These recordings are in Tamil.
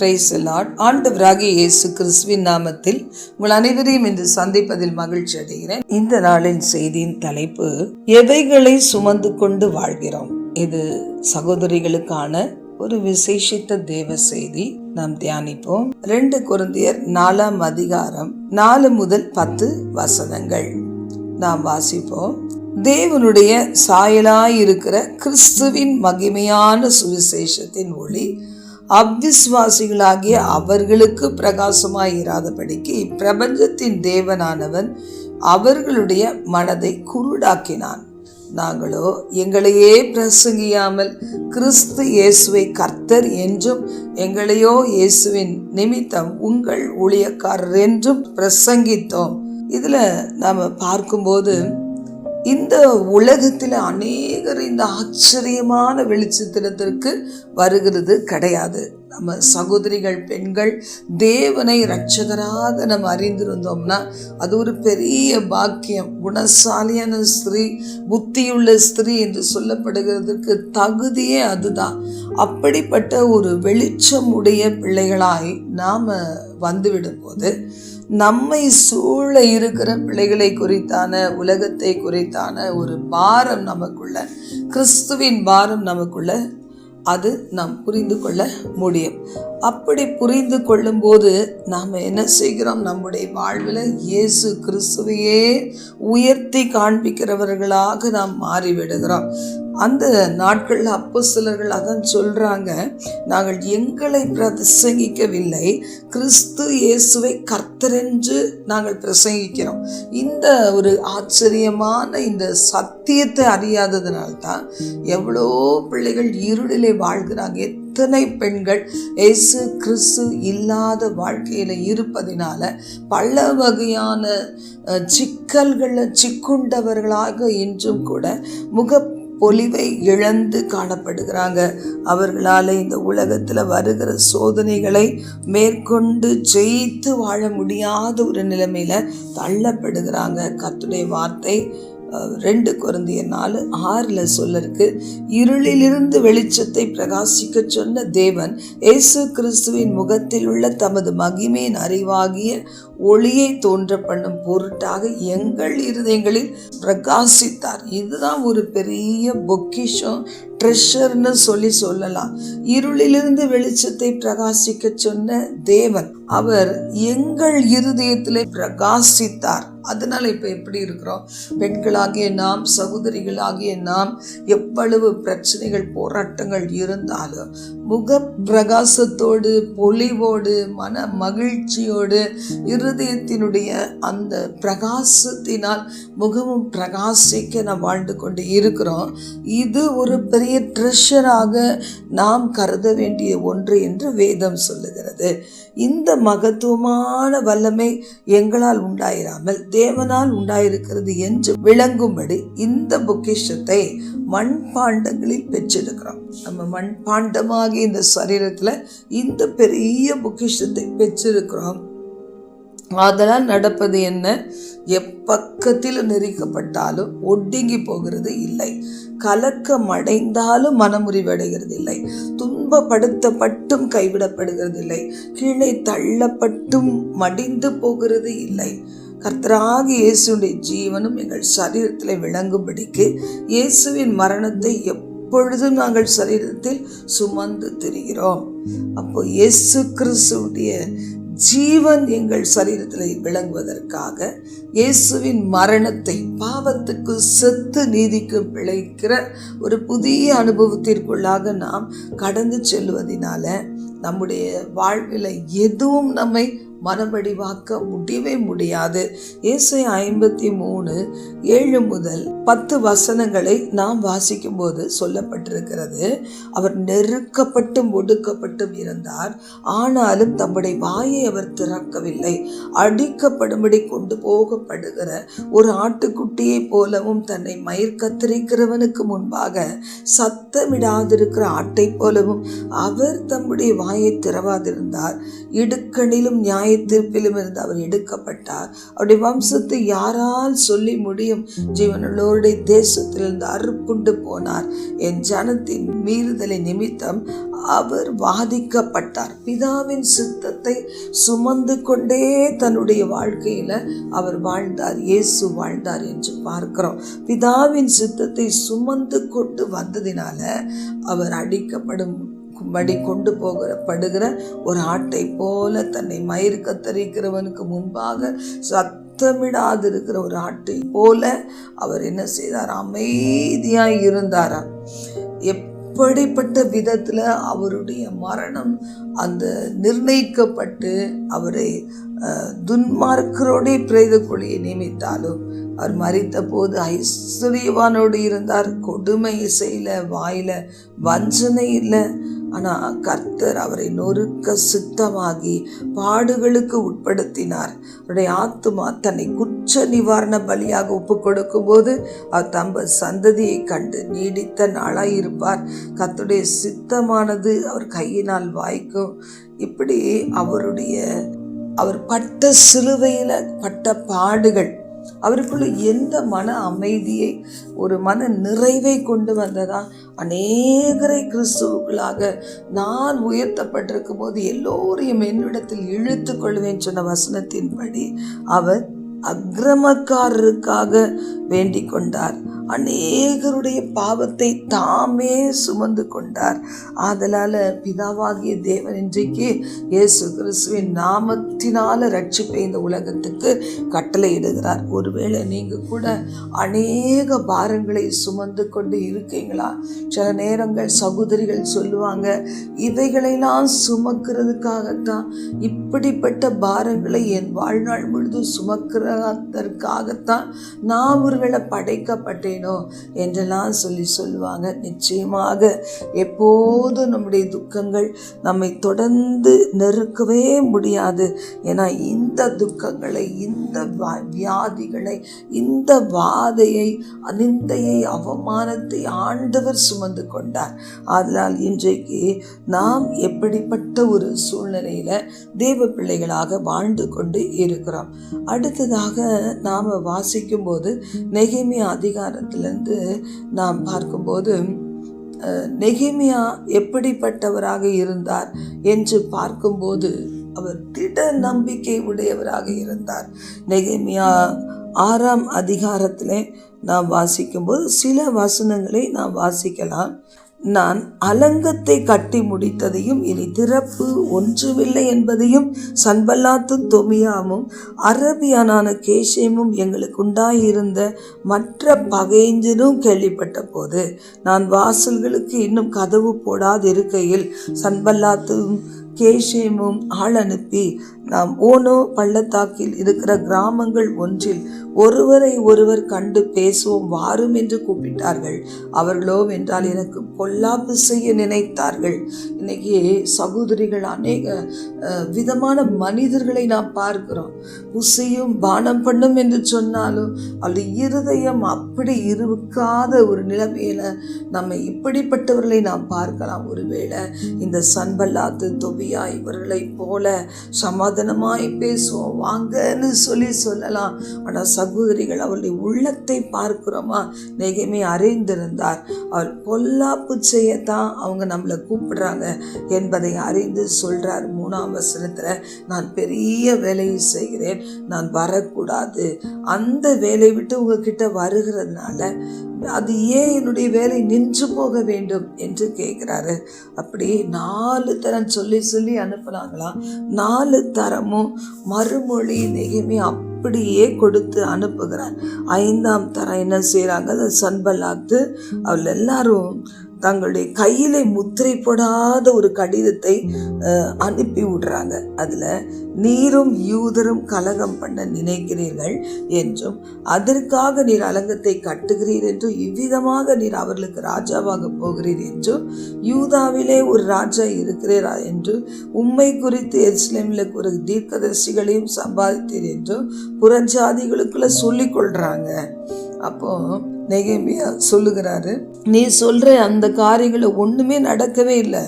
பிரைஸ் லார்ட் ஆண்டவராகிய இயேசு கிறிஸ்துவின் நாமத்தில் உங்கள் அனைவரையும் இன்று சந்திப்பதில் மகிழ்ச்சி அடைகிறேன். இந்த நாளின் செய்தியின் தலைப்பு எவைகளை சுமந்து கொண்டு வாழ்கிறோம்? இது சகோதரிகளுக்கான ஒரு விசேஷித்த தேவ செய்தி. நாம் தியானிப்போம். ரெண்டு குருந்தியர் நாலாம் அதிகாரம் நாலு முதல் பத்து வசனங்கள். நாம் வாசிப்போம். தேவனுடைய சாயலாயிருக்கிற கிறிஸ்துவின் மகிமையான சுவிசேஷத்தின் ஒளி அவ்விசுவாசிகளாகிய அவர்களுக்கு பிரகாசமாயிராதபடிக்கு இப்பிரபஞ்சத்தின் தேவனானவன் அவர்களுடைய மனதை குருடாக்கினான். நாங்களோ எங்களையே பிரசங்கியாமல் கிறிஸ்து இயேசுவை கர்த்தர் என்றும் எங்களையோ இயேசுவின் நிமித்தம் உங்கள் ஊழியக்காரர் என்றும் பிரசங்கித்தோம். இதுல நாம பார்க்கும்போது இந்த உலகத்தில் அநேகர் இந்த ஆச்சரியமான வெளிச்சத்தினத்திற்கு வருகிறது கிடையாது. நம்ம சகோதரிகள் பெண்கள் தேவனை ரட்சகராக நம்ம அறிந்திருந்தோம்னா அது ஒரு பெரிய பாக்கியம். குணசாலியான ஸ்திரீ புத்தியுள்ள ஸ்திரீ என்று சொல்லப்படுகிறதுக்கு தகுதியே அதுதான். அப்படிப்பட்ட ஒரு வெளிச்சமுடைய பிள்ளைகளாய் நாம் வந்துவிடும் போது நம்மை சூழ இருக்கிற பிள்ளைகளை குறித்தான உலகத்தை குறித்தான ஒரு பாரம் நமக்குள்ள கிறிஸ்துவின் பாரம் நமக்குள்ள அது நாம் புரிந்து கொள்ள முடியும். அப்படி புரிந்து கொள்ளும்போது நாம் என்ன செய்கிறோம்? நம்முடைய வாழ்வில் இயேசு கிறிஸ்துவையே உயர்த்தி காண்பிக்கிறவர்களாக நாம் மாறிவிடுகிறோம். அந்த நாட்களில் அப்போ சிலர்கள் அதான் சொல்கிறாங்க நாங்கள் எங்களை பிரசங்கிக்கவில்லை. கிறிஸ்து இயேசுவை கர்த்தரென்று நாங்கள் பிரசங்கிக்கிறோம். இந்த ஒரு ஆச்சரியமான இந்த சத்தியத்தை அறியாததுனால்தான் எவ்வளோ பிள்ளைகள் இருளிலே வாழ்கிறாங்க. எத்தனை பெண்கள் இயேசு கிறிஸ்து இல்லாத வாழ்க்கையில் இருப்பதினால பல வகையான சிக்கல்களில் சிக்குண்டவர்களாக இன்றும் கூட முக பொலிவை இழந்து காணப்படுகிறாங்க. அவர்களால் இந்த உலகத்தில் வருகிற சோதனைகளை மேற்கொண்டு ஜெயித்து வாழ முடியாத ஒரு நிலைமையில் தள்ளப்படுகிறாங்க. கத்துடைய வார்த்தை ரெண்டு குழந்தைய நாலு ஆறில் சொல்லருக்கு இருளிலிருந்து வெளிச்சத்தை பிரகாசிக்க சொன்ன தேவன் இயேசு கிறிஸ்துவின் முகத்தில் உள்ள தமது மகிமையின் அறிவாகிய ஒளியை தோன்ற பண்ணும் பொருட்டாக எங்கள் இருதயங்களில் பிரகாசித்தார். இதுதான் ஒரு பெரிய பொக்கிஷம். ட்ரெஷர்னு சொல்லி சொல்லலாம். இருளிலிருந்து வெளிச்சத்தை பிரகாசிக்க சொன்ன தேவன் அவர் எங்கள் இருதயத்தில் பிரகாசித்தார். அதனால இப்ப எப்படி இருக்கிறோம்? பெண்களாகிய நாம் சகோதரிகளாகிய நாம் எவ்வளவு பிரச்சனைகள் போராட்டங்கள் இருந்தாலும் முக பிரகாசத்தோடு பொலிவோடு மன மகிழ்ச்சியோடு இருதயத்தினுடைய அந்த பிரகாசத்தினால் முகமும் பிரகாசிக்க நாம் வாழ்ந்து கொண்டு இருக்கிறோம். இது ஒரு பெரிய ட்ரெஷராக நாம் கருத வேண்டிய ஒன்று என்று வேதம் சொல்லுகிறது. இந்த மகத்துவமான வல்லமை எங்களால் உண்டாயிராமல் தேவனால் உண்டாயிருக்கிறது என்று விளங்கும்படி இந்த பொக்கிஷத்தை மண்பாண்டங்களில் பெற்றிருக்கிறோம். நம்ம மண்பாண்டமாகிய இந்த சரீரத்தில் இந்த பெரிய பொக்கிஷத்தை பெற்றிருக்கிறோம். ஆதலால் நடப்பது என்ன? எப்பக்கத்தில் நெருக்கப்பட்டாலும் ஒடுங்கி போகிறது இல்லை. கலக்கமடைந்தாலும் மனமுறிவடைகிறது இல்லை துன்பப்படுத்தப்பட்டும் கைவிடப்படுகிறது இல்லை கீழே தள்ளப்பட்டும் மடிந்து போகிறது இல்லை. கர்த்தராக இயேசுடைய ஜீவனும் எங்கள் சரீரத்தில் விளங்கும்படிக்கு இயேசுவின் மரணத்தை எப்பொழுதும் நாங்கள் சரீரத்தில் சுமந்து திரிகிறோம். அப்போ இயேசு கிறிஸ்துடைய ஜீவன் எங்கள் சரீரத்தில் விளங்குவதற்காக இயேசுவின் மரணத்தை பாவத்துக்கு செத்து நீதிக்கு பிழைக்கிற ஒரு புதிய அனுபவத்திற்குள்ளாக நாம் கடந்து செல்வதனால நம்முடைய வாழ்வில் எதுவும் நம்மை மனவடிவாக்க முடியவே முடியாது. இயேசை ஐம்பத்தி மூணு ஏழு முதல் பத்து வசனங்களை நாம் வாசிக்கும் போது சொல்லப்பட்டிருக்கிறது. அவர் நெருக்கப்பட்டும் ஒடுக்கப்பட்டும் இருந்தார். ஆனாலும் தம்முடைய வாயை அவர் திறக்கவில்லை. அடிக்கப்படும்படி கொண்டு போகப்படுகிற ஒரு ஆட்டுக்குட்டியை போலவும் தன்னை மயிர் கத்திரிக்கிறவனுக்கு முன்பாக சத்தமிடாதிருக்கிற ஆட்டை போலவும் அவர் தம்முடைய வாயை திறவாதிருந்தார் இடுக்கணிலும் நியாய தீர்ப்பிலும் இருந்து அவர் எடுக்கப்பட்டார். அவருடைய வம்சத்தை யாரால் சொல்லி முடியும்? ஜீவனுள்ளோருடைய தேசத்திலிருந்து அறுப்புண்டு போனார். என் ஜனத்தின் மீறுதலை நிமித்தம் அவர் வாதிக்கப்பட்டார். பிதாவின் சித்தத்தை சுமந்து கொண்டே தன்னுடைய வாழ்க்கையில அவர் வாழ்ந்தார். இயேசு வாழ்ந்தார் என்று பார்க்கிறோம். பிதாவின் சித்தத்தை சுமந்து கொண்டு வந்ததினால அவர் அடிக்கப்படும் படி கொண்டு போகிற படுகிற ஒரு ஆட்டை போல தன்னை மயிறு கத்தரிக்கிறவனுக்கு முன்பாக சத்தமிடாது இருக்கிற ஒரு ஆட்டை போல அவர் என்ன செய்தார்? அமைதியாக இருந்தாராம் எப்படிப்பட்ட விதத்தில் அவருடைய மரணம் அந்த நிர்ணயிக்கப்பட்டு அவரை அஹ், துன்மார்க்கரோடே பிரேத குழியை நியமித்தாலும் அவர் மறித்த போது ஐஸ்வர்யவானோடு இருந்தார். கொடுமை இசையில் வாயில வஞ்சனை இல்லை. ஆனால் கர்த்தர் அவரை நொறுக்க சித்தமாகி பாடுகளுக்கு உட்படுத்தினார். அவருடைய ஆத்துமா தன்னை குற்ற நிவாரண பலியாக ஒப்பு கொடுக்கும்போது அவர் தம்ப சந்ததியை கண்டு நீடித்த நாளாக இருப்பார். கர்த்தருடைய சித்தமானது அவர் கையினால் வாய்க்கும். இப்படி அவருடைய அவர் பட்ட சிலுவையில் பட்ட பாடுகள் அவருக்குள்ள எந்த மன அமைதியை ஒரு மன நிறைவை கொண்டு வந்ததா? அநேகரை கிறிஸ்துவுக்குள்ளாக நான் உயர்த்தப்பட்டிருக்கும் போது எல்லோரையும் என்னிடத்தில் இழுத்து கொள்வேன் சொன்ன வசனத்தின்படி அவர் அக்கிரமக்காரருக்காக வேண்டிக் கொண்டார். அநேகருடைய பாவத்தை தாமே சுமந்து கொண்டார். ஆதலால பிதாவாகிய தேவன் இன்றைக்கு இயேசு கிறிஸ்துவின் நாமத்தினால ரட்சிப்பை இந்த உலகத்துக்கு கட்டளையிடுகிறார். ஒருவேளை நீங்க கூட அநேக பாரங்களை சுமந்து கொண்டு இருக்கீங்களா? சில நேரங்கள் சகோதரிகள் சொல்லுவாங்க இவைகளெல்லாம் சுமக்கிறதுக்காகத்தான் இப்படிப்பட்ட பாரங்களை என் வாழ்நாள் முழுதும் சுமக்கிறதற்காகத்தான் நான் ஒருவேளை படைக்கப்பட்டேன். என்றெல்லாம் சொல்லி சொல்லுவாங்க. நிச்சயமாக எப்போது நம்முடைய துக்கங்கள் நம்மை தொடர்ந்து நெருக்கவே முடியாது. ஏன்னா இந்த துக்கங்களை இந்த வியாதிகளை இந்த வாதையை அனிந்தையை அவமானத்தை ஆண்டவர் சுமந்து கொண்டார். அதனால் இன்றைக்கு நாம் எப்படிப்பட்ட ஒரு சூழ்நிலையில தேவ பிள்ளைகளாக வாழ்ந்து கொண்டு இருக்கிறோம். அடுத்ததாக நாம் வாசிக்கும்போது அதிகாரம் அதிகாரத்திலிருந்து நாம் பார்க்கும்போது நெகிமியா எப்படிப்பட்டவராக இருந்தார் என்று பார்க்கும்போது அவர் திட நம்பிக்கை உடையவராக இருந்தார். நெகிமியா ஆறாம் அதிகாரத்தில் நாம் வாசிக்கும்போது சில வசனங்களை நாம் வாசிக்கலாம். நான் அலங்கத்தை கட்டி முடித்ததையும் இனி திறப்பு ஒன்றுமில்லை என்பதையும் சன்பல்லாத்தும் தொமியாமும் அரபியானான கேஷேமும் எங்களுக்கு உண்டாயிருந்த மற்ற பகைஞ்சனும் கேள்விப்பட்ட போது நான் வாசல்களுக்கு இன்னும் கதவு போடாதிருக்கையில் சன்பல்லாத்தும் கேஷேமும் ஆள் அனுப்பி நாம் ஓனோ பள்ளத்தாக்கில் இருக்கிற கிராமங்கள் ஒன்றில் ஒருவரை ஒருவர் கண்டு பேசுவோம் வாரும் என்று கூப்பிட்டார்கள். அவர்களோ என்றால் எனக்கு பொல்லாப்பு செய்ய நினைத்தார்கள். இன்னைக்கு சகோதரிகள் அநேக விதமான மனிதர்களை நாம் பார்க்கிறோம். புசியும் பானம் பண்ணும் என்று சொன்னாலும் அது இருதயம் அப்படி இருக்காத ஒரு நிலைமையில நம்ம இப்படிப்பட்டவர்களை நாம் பார்க்கலாம். ஒருவேளை இந்த சன்பல்லாத்து தொபியா இவர்களைப் போல சமாதானமாய் பேசுவோம். வாங்கன்னு சொல்லி சொல்லலாம். ஆனால் சகோதரிகள் அவருடைய உள்ளத்தை பார்க்கிறோமா? நெகமே அறிந்திருந்தார். அவர் பொல்லாப்பு செய்யத்தான் அவங்க நம்மளை கூப்பிடுறாங்க என்பதை அறிந்து சொல்கிறார் மூணாம் வசனத்தில் நான் பெரிய வேலையை செய்கிறேன் நான் வரக்கூடாது. அந்த வேலையை விட்டு உங்ககிட்ட வருகிறதுனால அது ஏன் என்னுடைய வேலை நின்று போக வேண்டும்? என்று கேட்குறாரு அப்படி நாலு தரம் சொல்லி சொல்லி அனுப்புனாங்களாம். நாலு தரமும் மறுமொழி நெகிமே அப்படியே கொடுத்து அனுப்புகிறார். ஐந்தாம் தரம் என்ன செய்கிறாங்க அதை சன்பல்லாத்து அவள் எல்லாரும் தங்களுடைய கையிலே முத்திரைப்படாத ஒரு கடிதத்தை அனுப்பி விடுறாங்க. அதில் நீரும் யூதரும் கலகம் பண்ண நினைக்கிறீர்கள் என்றும் அதற்காக நீர் அலங்கத்தை கட்டுகிறீர் என்றும் இவ்விதமாக நீர் அவர்களுக்கு ராஜாவாக போகிறீர் என்றும் யூதாவிலே ஒரு ராஜா இருக்கிறீரா என்று உண்மை குறித்து எருசலேமில் ஒரு தீர்க்கதரிசிகளையும் சம்பாதித்தீர் என்றும் புறஞ்சாதிகளுக்குள்ள சொல்லிக் கொள்கிறாங்க அப்போ நெகேமியா சொல்லுகிறாரு நீ சொல்ற அந்த காரியங்களை ஒண்ணுமே நடக்கவே இல்லை.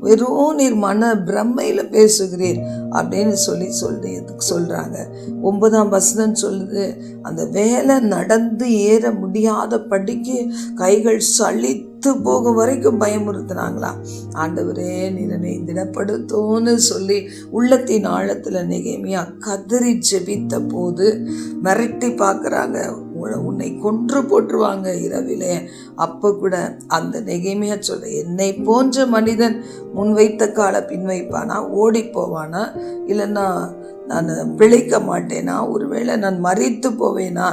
வெறும் நீர் மன பிரம்மையில் பேசுகிறீர். அப்படின்னு சொல்லி சொல்லி சொல்கிறாங்க ஒன்பதாம் வசனம் சொல்லுது அந்த வேலை நடந்து ஏற முடியாத படிக்கு கைகள் சளித்து போக வரைக்கும் பயமுறுத்துனாங்களா? ஆண்டவரே நீரனை திடப்படுத்தோன்னு சொல்லி உள்ளத்தின் ஆழத்தில் நிகைமையா கதறி ஜெபித்த போது மிரட்டி பார்க்குறாங்க. உன்னை கொன்று போட்டுருவாங்க இரவிலே. அப்போ கூட அந்த நெகைமையா சொல்ல என்னை போன்ற மனிதன் முன்வைத்த கால பின் வைப்பானா? ஓடி போவானா? இல்லைன்னா நான் பிழைக்க மாட்டேனா? ஒருவேளை நான் மறித்து போவேனா?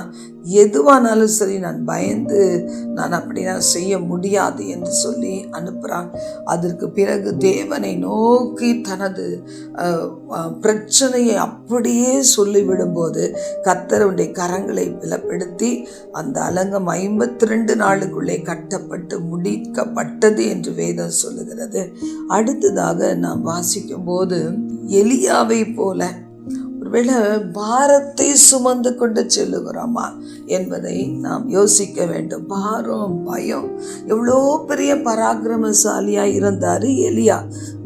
எதுவானாலும் சரி நான் பயந்து நான் அப்படிலாம் செய்ய முடியாது என்று சொல்லி அனுப்புகிறான் அதற்கு பிறகு தேவனை நோக்கி தனது பிரச்சனையை அப்படியே சொல்லிவிடும்போது கத்தருடைய கரங்களை விலப்படுத்தி அந்த அலங்கம் ஐம்பத்தி ரெண்டு நாளுக்குள்ளே கட்டப்பட்டு முடிக்கப்பட்டது என்று வேதம் சொல்லுகிறது. அடுத்ததாக நாம் வாசிக்கும் போது எலியாவை போல ஒருவேளை பாரத்தை சுமந்து கொண்டு செல்லுகிறோமா? என்பதை நாம் யோசிக்க வேண்டும். பாரம் பயம். எவ்வளோ பெரிய பராக்கிரமசாலியாக இருந்தார் எலியா.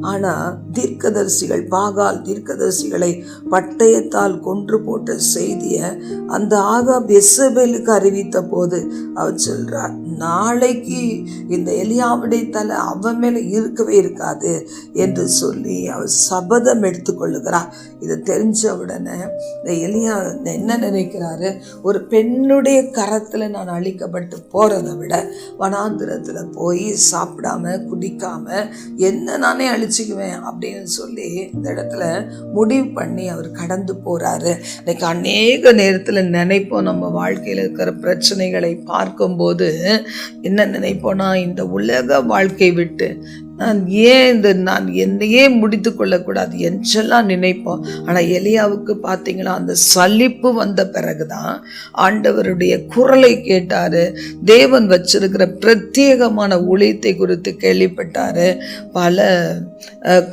ஆனால் தீர்க்கதரிசிகள் பாகால் தீர்க்கதரிசிகளை பட்டயத்தால் கொன்று போட்ட செய்தியை அந்த ஆகா பெசபேலுக்கு அறிவித்த போது அவர் சொல்கிறார் நாளைக்கு இந்த எலியாவுடைய தலை அவன் மேலே இருக்கவே இருக்காது என்று சொல்லி அவர் சபதம் எடுத்துக்கொள்ளுகிறார் இதை தெரிஞ்ச உடனே இந்த எலியா என்ன நினைக்கிறாரு? ஒரு பெண் உன்னுடைய கரத்தில் நான் அழிக்கப்பட்டு போகிறத விட வனாந்திரத்தில் போய் சாப்பிடாம குடிக்காம என்ன நானே அழிச்சுக்குவேன் அப்படின்னு சொல்லி இந்த இடத்துல முடிவு பண்ணி அவர் கடந்து போகிறாரு இன்னைக்கு அநேக நேரத்தில் நினைப்போம் நம்ம வாழ்க்கையில் இருக்கிற பிரச்சனைகளை பார்க்கும்போது என்ன நினைப்போனா இந்த உலக வாழ்க்கை விட்டு நான் ஏன் இந்த நான் என்னையே முடித்து கொள்ளக்கூடாது என்றெல்லாம் நினைப்போம். ஆனால் எலியாவுக்கு பார்த்தீங்களா அந்த சலிப்பு வந்த பிறகுதான் ஆண்டவருடைய குரலை கேட்டார். தேவன் வச்சிருக்கிற பிரத்யேகமான ஊழியத்தை குறித்து கேள்விப்பட்டார். பல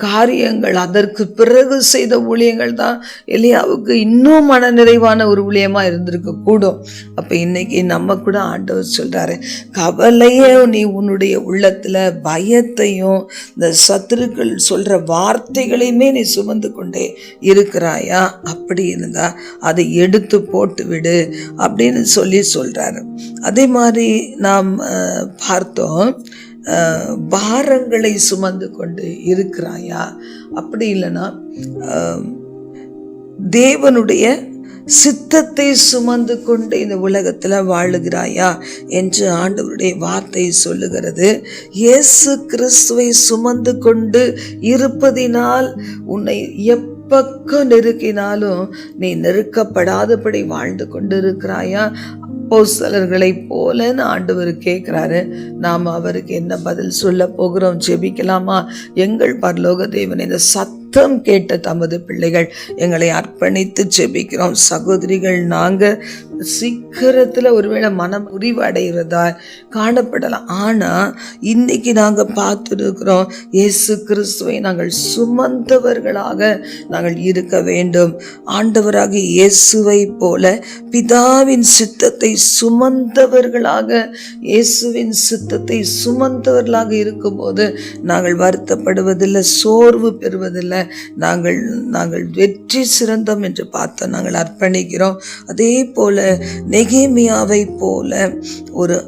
காரியங்கள் அதற்கு பிறகு செய்த ஊழியங்கள் தான் எலியாவுக்கு இன்னும் மன நிறைவான ஒரு ஊழியமாக இருந்திருக்க கூடும். அப்போ இன்னைக்கு நம்ம கூட ஆண்டவர் சொல்கிறாரு கவலையே நீ உன்னுடைய உள்ளத்தில் பயத்தையும் இந்த சத்துருக்கள் சொல்கிற வார்த்தைகளையுமே நீ சுமந்து கொண்டே இருக்கிறாயா? அப்படி இருந்தால் அதை எடுத்து போட்டு விடு அப்படின்னு சொல்லி சொல்கிறாரு அதே மாதிரி நாம் பார்த்தோம் பாரங்களை சுமந்து கொண்டு இருக்கிறாயா? அப்படி இல்லைன்னா தேவனுடைய சித்தத்தை சுமந்து கொண்டு இந்த உலகத்தில் வாழுகிறாயா என்று ஆண்டவருடைய வார்த்தை சொல்லுகிறது. இயேசு கிறிஸ்துவை சுமந்து கொண்டு இருப்பதினால் உன்னை எப்பக்கம் நெருக்கினாலும் நீ நெருக்கப்படாதபடி வாழ்ந்து கொண்டு இருக்கிறாயா அப்போஸ்தலர்களை போலன்னு ஆண்டவர் கேட்குறாரு. நாம் அவருக்கு என்ன பதில் சொல்ல போகிறோம்? ஜெபிக்கலாமா? எங்கள் பரலோக தேவன் இந்த சத் சத்தம் கேட்ட தமது பிள்ளைகள் எங்களை அர்ப்பணித்து செபிக்கிறோம் சகோதரிகள் நாங்கள் சீக்கிரத்தில் ஒருவேளை மனம் முறிவு அடைகிறதா காணப்படலாம். ஆனால் இன்னைக்கு நாங்கள் பார்த்துருக்கிறோம் இயேசு கிறிஸ்துவை நாங்கள் சுமந்தவர்களாக நாங்கள் இருக்க வேண்டும். ஆண்டவராக இயேசுவை போல பிதாவின் சித்தத்தை சுமந்தவர்களாக இயேசுவின் சித்தத்தை சுமந்தவர்களாக இருக்கும்போது நாங்கள் வருத்தப்படுவதில்லை சோர்வு பெறுவதில்லை. நாங்கள் நாங்கள் வெற்றி சிறந்தோம் என்று பார்த்து நாங்கள் அர்ப்பணிக்கிறோம். அதே போல நெகேமியாவை போல ஒரு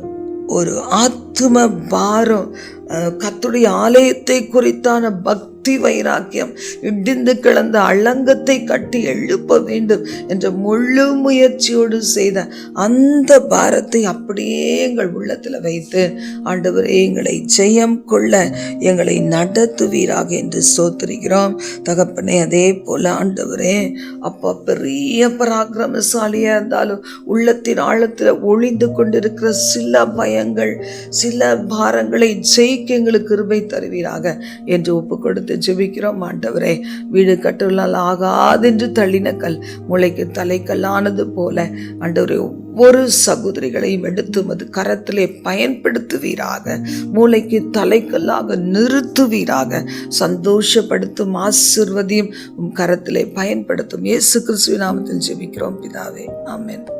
ஒரு ஆத்ம பாரம் கத்துடைய ஆலயத்தை குறித்தான பக்தி பக்தி வைராக்கியம். இடிந்து கிடந்த அலங்கத்தை கட்டி எழுப்ப வேண்டும் என்ற முழு முயற்சியோடு செய்த அந்த பாரத்தை அப்படியே எங்கள் உள்ளத்தில் வைத்து ஆண்டவரே எங்களை ஜெயம் கொள்ள எங்களை நடத்துவீராக என்று சோத்துருக்கிறோம் தகப்பனே அதே போல ஆண்டவரே அப்பா பெரிய பராக்கிரமசாலியாக இருந்தாலும் உள்ளத்தின் ஆழத்தில் ஒளிந்து கொண்டிருக்கிற சில பயங்கள் சில பாரங்களை ஜெயிக்க எங்களுக்கு கிருபை தருவீராக என்று ஒப்பு கொடுத்து ஜெபிக்கிறோம் ஆண்டவரே. வீடு கட்டுள்ளால் ஆகாதென்று தள்ளின கல் முளைக்கு தலைக்கல்லானது போல ஆண்டவரே ஒவ்வொரு சகோதரிகளையும் எடுத்து மது கரத்திலே பயன்படுத்துவீராக. மூளைக்கு தலைக்கல்லாக நிறுத்துவீராக. சந்தோஷப்படுத்தும் ஆசிர்வதியும் கரத்திலே பயன்படுத்தும். இயேசு கிறிஸ்துவ நாமத்தில் ஜெபிக்கிறோம் பிதாவே. ஆமேன்.